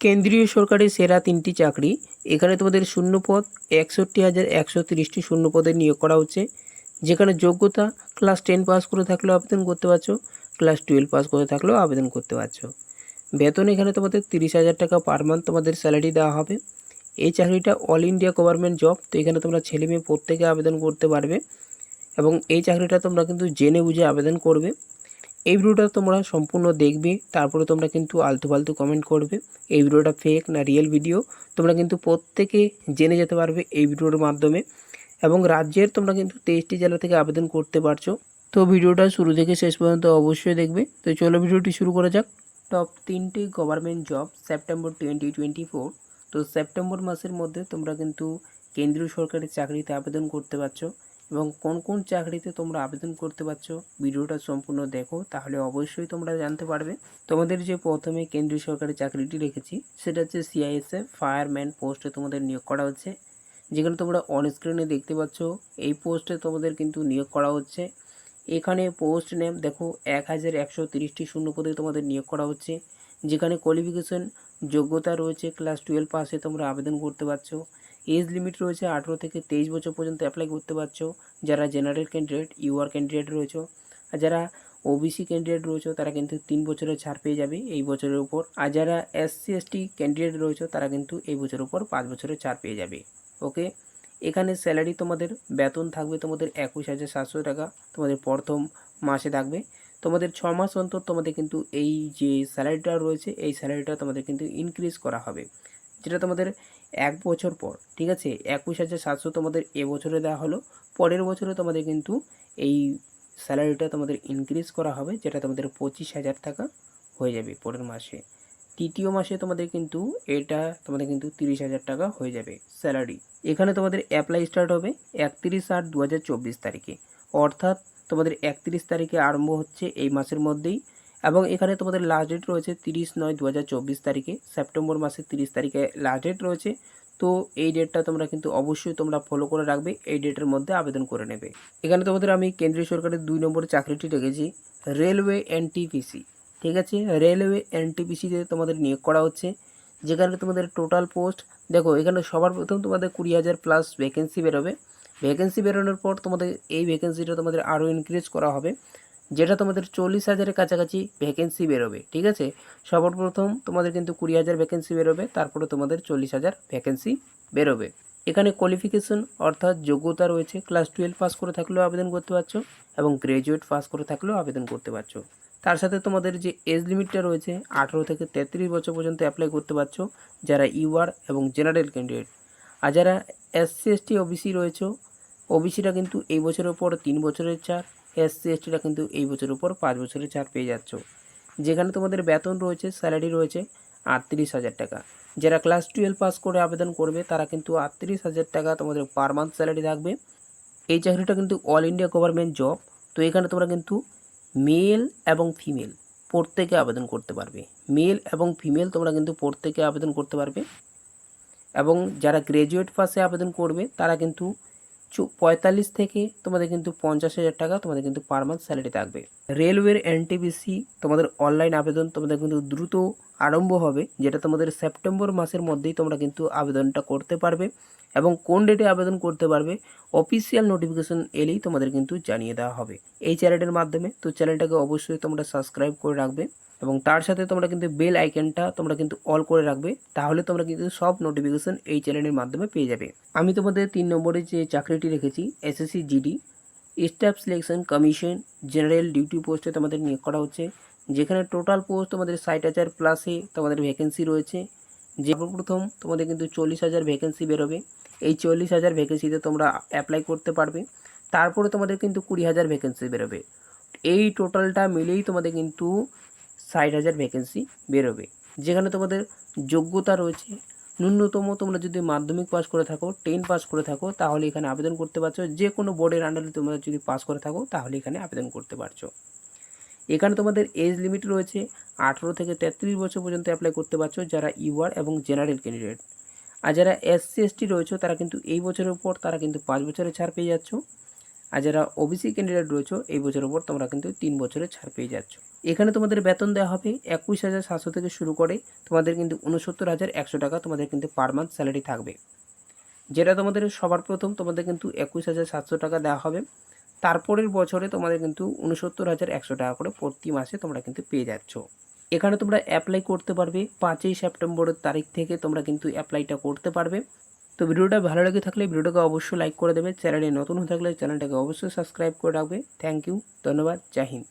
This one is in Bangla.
কেন্দ্রীয় সরকারের সেরা তিনটি চাকরি। এখানে তোমাদের শূন্য পদ একষট্টি হাজার একশো তিরিশটি শূন্য পদে নিয়োগ করা হচ্ছে, যেখানে যোগ্যতা ক্লাস টেন পাস করে থাকলেও আবেদন করতে পারছ ক্লাস টুয়েলভ পাস করে থাকলেও আবেদন করতে পারছ। বেতন এখানে তোমাদের তিরিশ হাজার টাকা পার মান্থ তোমাদের স্যালারি দেওয়া হবে। এই চাকরিটা অল ইন্ডিয়া গভর্নমেন্ট জব তো এখানে তোমরা ছেলে মেয়ে প্রত্যেকে আবেদন করতে পারবে এবং এই চাকরিটা তোমরা কিন্তু জেনে বুঝে আবেদন করবে। এই ভিডিওটা তোমরা সম্পূর্ণ দেখবে, তারপরে তোমরা কিন্তু আলতু ফালতু কমেন্ট করবে। এই ভিডিওটা ফেক না রিয়েল ভিডিও তোমরা কিন্তু প্রত্যেকে জেনে যেতে পারবে এই ভিডিওর মাধ্যমে। এবং রাজ্যের তোমরা কিন্তু তেইশটি জেলা থেকে আবেদন করতে পারছ। তো ভিডিওটা শুরু থেকে শেষ পর্যন্ত অবশ্যই দেখবে। তো চলো ভিডিওটি শুরু করা যাক। টপ তিনটি government job September twenty twenty four তো সেপ্টেম্বর মাসের মধ্যে তোমরা কিন্তু কেন্দ্রীয় সরকারের চাকরিতে আবেদন করতে পারছ। এবং কোন কোন চাকরিতে তোমরা আবেদন করতে পারছ, ভিডিওটা সম্পূর্ণ দেখো, তাহলে অবশ্যই তোমরা জানতে পারবে। তোমাদের যে প্রথমে কেন্দ্রীয় সরকারি চাকরিটি রেখেছি, সেটা হচ্ছে সিআইএসএফ ফায়ারম্যান পোস্টে তোমাদের নিয়োগ করা হচ্ছে। যেখানে তোমরা অন স্ক্রিনে দেখতে পাচ্ছ, এই পোস্টে তোমাদের কিন্তু নিয়োগ করা হচ্ছে। এখানে পোস্ট নেম দেখো এক হাজার একশো তিরিশটি শূন্য পদে তোমাদের নিয়োগ করা হচ্ছে। যেখানে কোয়ালিফিকেশন যোগ্যতা রয়েছে ক্লাস টুয়েলভ পাসে তোমরা আবেদন করতে পারছ। এজ লিমিট রয়েছে আঠেরো থেকে তেইশ বছর পর্যন্ত অ্যাপ্লাই করতে পারছ। যারা জেনারেল ক্যান্ডিডেট ইউআর ক্যান্ডিডেট রয়েছে, আর যারা ওবিসি ক্যান্ডিডেট রয়েছে, তারা কিন্তু তিন বছরের ছাড় পেয়ে যাবে এই বছরের উপর। আর যারা এসসি এসটি ক্যান্ডিডেট রয়েছে, তারা কিন্তু এই বছরের উপর পাঁচ বছরের ছাড় পেয়ে যাবে। ওকে এখানে স্যালারি তোমাদের বেতন থাকবে তোমাদের একুশ হাজার সাতশো টাকা। তোমাদের প্রথম মাসে থাকবে। তোমাদের ছ মাস অন্তর তোমাদের কিন্তু এই যে স্যালারিটা রয়েছে, এই স্যালারিটা তোমাদের কিন্তু ইনক্রিজ করা হবে। যেটা তোমাদের এক বছর পর, ঠিক আছে? একুশ হাজার সাতশো তোমাদের এবছরে দেওয়া হলো। পরের বছরে তোমাদের কিন্তু এই স্যালারিটা তোমাদের ইনক্রিজ করা হবে, যেটা তোমাদের পঁচিশ হাজার টাকা হয়ে যাবে পরের মাসে। তৃতীয় মাসে তোমাদের কিন্তু এটা তোমাদের কিন্তু তিরিশ হাজার টাকা হয়ে যাবে স্যালারি। এখানে তোমাদের অ্যাপ্লাই স্টার্ট হবে একত্রিশ আট দু হাজার চব্বিশ তারিখে। অর্থাৎ তোমাদের একত্রিশ তারিখে আরম্ভ হচ্ছে এই মাসের মধ্যেই। এবং এখানে তোমাদের লাস্ট ডেট রয়েছে তিরিশ নয় দু তারিখে। সেপ্টেম্বর মাসের তিরিশ তারিখে লাস্ট ডেট রয়েছে। তো এই ডেটটা তোমরা কিন্তু অবশ্যই তোমরা ফলো করে রাখবে, এই ডেটের মধ্যে আবেদন করে নেবে। এখানে তোমাদের আমি কেন্দ্রীয় সরকারের দুই নম্বর চাকরিটি রেখেছি রেলওয়ে এনটিপিসি ঠিক আছে? রেলওয়ে এনটিপিসিতে তোমাদের নিয়োগ করা হচ্ছে, যেখানে তোমাদের টোটাল পোস্ট দেখো, এখানে সবার প্রথম তোমাদের কুড়ি হাজার প্লাস ভ্যাকেন্সি বেরোবে। ভ্যাকেন্সি বেরোনোর পর তোমাদের, এই ভ্যাকেন্সিটা তোমাদের আরও ইনক্রিজ করা হবে। যেটা তোমাদের চল্লিশ হাজারের কাছাকাছি ভ্যাকেন্সি বেরোবে, ঠিক আছে? সবার প্রথম তোমাদের কিন্তু কুড়ি হাজার ভ্যাকেন্সি বেরোবে, তারপরে তোমাদের চল্লিশ হাজার ভ্যাকেন্সি বেরোবে। এখানে কোয়ালিফিকেশন অর্থাৎ যোগ্যতা রয়েছে ক্লাস টুয়েলভ পাস করে থাকলেও আবেদন করতে পারছ এবং গ্র্যাজুয়েট পাস করে থাকলেও আবেদন করতে পারছ। তার সাথে তোমাদের যে এজ লিমিটটা রয়েছে, আঠেরো থেকে তেত্রিশ বছর পর্যন্ত অ্যাপ্লাই করতে পারছ, যারা ইউআর এবং জেনারেল ক্যান্ডিডেট আর যারা এসসি এসটি ওবিসি রয়েছে ওবিসিটা কিন্তু এই বছরের পর তিন বছরের ছাড় এসসি এসটিটা কিন্তু এই বছরের উপর পাঁচ বছরের ছাড় পেয়ে যাচ্ছ। যেখানে তোমাদের বেতন রয়েছে, স্যালারি রয়েছে আটত্রিশ হাজার টাকা। যারা ক্লাস টুয়েলভ পাস করে আবেদন করবে, তারা কিন্তু আটত্রিশ হাজার টাকা তোমাদের পার মান্থ স্যালারি থাকবে। এই চাকরিটা কিন্তু অল ইন্ডিয়া গভর্নমেন্ট জব, তো এখানে তোমরা কিন্তু মেল এবং ফিমেল প্রত্যেকে আবেদন করতে পারবে। মেল এবং ফিমেল তোমরা কিন্তু প্রত্যেকে আবেদন করতে পারবে। এবং যারা গ্র্যাজুয়েট পাসে আবেদন করবে, তারা কিন্তু পঁয়তাল্লিশ থেকে তোমাদের কিন্তু পঞ্চাশ হাজার টাকা তোমাদের কিন্তু পার মান্থ স্যালারি থাকবে। রেলওয়ের এনটিপিসি তোমাদের অনলাইন আবেদন তোমাদের কিন্তু দ্রুত আরম্ভ হবে, যেটা তোমাদের সেপ্টেম্বর মাসের মধ্যেই তোমরা কিন্তু আবেদনটা করতে পারবে এবং কোন ডেটে আবেদন করতে পারবে অফিসিয়াল নোটিফিকেশন এলেই তোমাদের কিন্তু জানিয়ে দেওয়া হবে। এই চ্যানেলের মাধ্যমে তো চ্যানেলটাকে অবশ্যই তোমরা সাবস্ক্রাইব করে রাখবে এবং তার সাথে তোমরা কিন্তু বেল আইকনটা তোমরা কিন্তু অল করে রাখবে, তাহলে তোমরা কিন্তু সব নোটিফিকেশন এই চ্যানেলের মাধ্যমে পেয়ে যাবে। আমি তোমাদের তিন নম্বরে যে চাকরিটি রেখেছি SSC GD staff selection commission general duty পোস্টে তোমাদের নিয়োগ করা হচ্ছে। যেখানে টোটাল পোস্ট তোমাদের ষাট হাজার প্লাসে তোমাদের ভ্যাকেন্সি রয়েছে। যে প্রথম তোমাদের কিন্তু চল্লিশ হাজার ভ্যাকেন্সি বেরোবে। এই চল্লিশ হাজার ভ্যাকেন্সিতে তোমরা অ্যাপ্লাই করতে পারবে। তারপরে তোমাদের কিন্তু কুড়ি হাজার ভ্যাকেন্সি বেরোবে। এই টোটালটা মিলেই তোমাদের কিন্তু ষাট হাজার ভ্যাকেন্সি বেরোবে। যেখানে তোমাদের যোগ্যতা রয়েছে ন্যূনতম তোমরা যদি মাধ্যমিক পাস করে থাকো টেন পাস করে থাকো, তাহলে এখানে আবেদন করতে পারছ। যে কোনো বোর্ডের আন্ডারে তোমরা যদি পাস করে থাকো, তাহলে এখানে আবেদন করতে পারছ। এখানে তোমাদের এজ লিমিট রয়েছে, আঠেরো থেকে তেত্রিশ বছর পর্যন্ত অ্যাপ্লাই করতে পারছ যারা ইউআর এবং জেনারেল ক্যান্ডিডেট আর যারা এসসি এসটি রয়েছে, তারা কিন্তু এই বছরের পর তারা কিন্তু পাঁচ বছরের ছাড় পেয়ে যাচ্ছ। আর যারা ওবিসি ক্যান্ডিডেট রয়েছে, এই বছরের উপর তোমরা কিন্তু তিন বছরের ছাড় পেয়ে যাচ্ছ। এখানে তোমাদের বেতন দেওয়া হবে একুশ হাজার সাতশো থেকে শুরু করে তোমাদের কিন্তু উনসত্তর হাজার একশো টাকা তোমাদের কিন্তু পার মান্থ স্যালারি থাকবে। যেটা তোমাদের সবার প্রথম, তোমাদের কিন্তু একুশ হাজার সাতশো টাকা দেওয়া হবে। তারপরের বছরে তোমাদের কিন্তু উনসত্তর হাজার একশো টাকা করে প্রতি মাসে তোমরা কিন্তু পেয়ে যাচ্ছ। এখানে তোমরা অ্যাপ্লাই করতে পারবে পাঁচই সেপ্টেম্বরের তারিখ থেকে তোমরা কিন্তু অ্যাপ্লাইটা করতে পারবে। তো ভিডিওটা ভালো লেগে থাকলে ভিডিওটাকে অবশ্যই লাইক করে দেবে। চ্যানেলে নতুন হয়ে থাকলে চ্যানেলটাকে অবশ্যই সাবস্ক্রাইব করে রাখবে। থ্যাংক ইউ ধন্যবাদ। জয় হিন্দ।